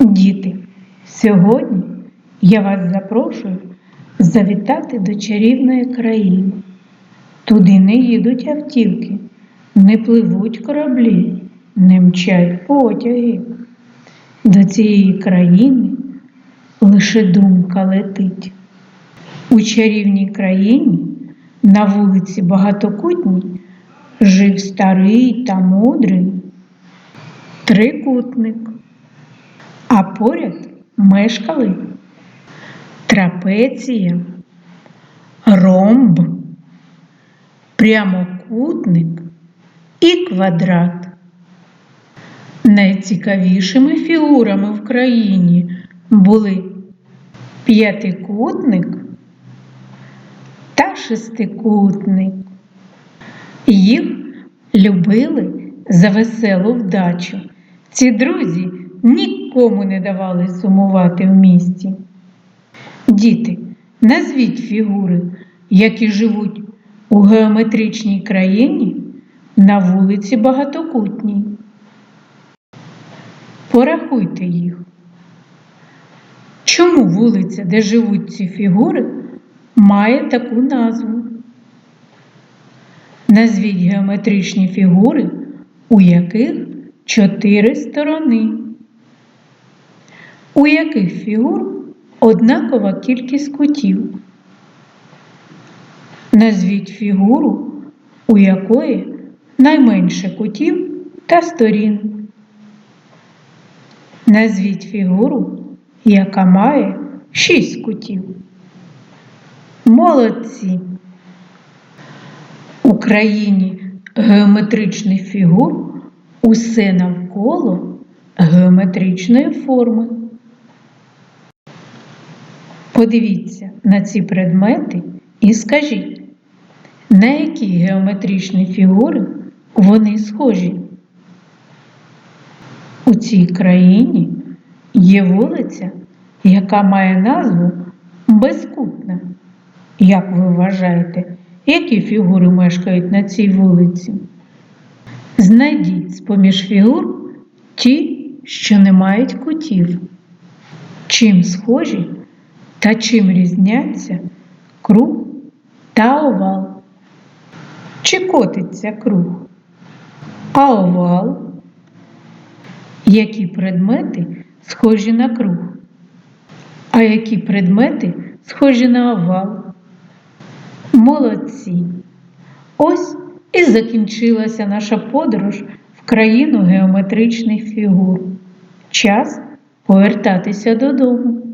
Діти, сьогодні я вас запрошую завітати до чарівної країни. Туди не їдуть автівки, не пливуть кораблі, не мчать потяги. До цієї країни лише думка летить. У чарівній країні на вулиці Багатокутній жив старий та мудрий трикутник, а поряд мешкали трапеція, ромб, прямокутник і квадрат. Найцікавішими фігурами в країні були п'ятикутник та шестикутник. Їх любили за веселу вдачу. Ці друзі нікому не давали сумувати в місті. Діти, назвіть фігури, які живуть у геометричній країні на вулиці Багатокутній. Порахуйте їх. Чому вулиця, де живуть ці фігури, має таку назву? Назвіть геометричні фігури, у яких чотири сторони. У яких фігур однакова кількість кутів. Назвіть фігуру, у якої найменше кутів та сторін. Назвіть фігуру, яка має шість кутів. Молодці. У країні геометричних фігур усе навколо геометричної форми. Подивіться на ці предмети і скажіть, на які геометричні фігури вони схожі. У цій країні є вулиця, яка має назву Безкутна. Як ви вважаєте, які фігури мешкають на цій вулиці? Знайдіть з-поміж фігур ті, що не мають кутів. Чим схожі та чим різняться круг та овал? Чи котиться круг? А овал? Які предмети схожі на круг? А які предмети схожі на овал? Молодці! Ось і закінчилася наша подорож в країну геометричних фігур. Час повертатися додому.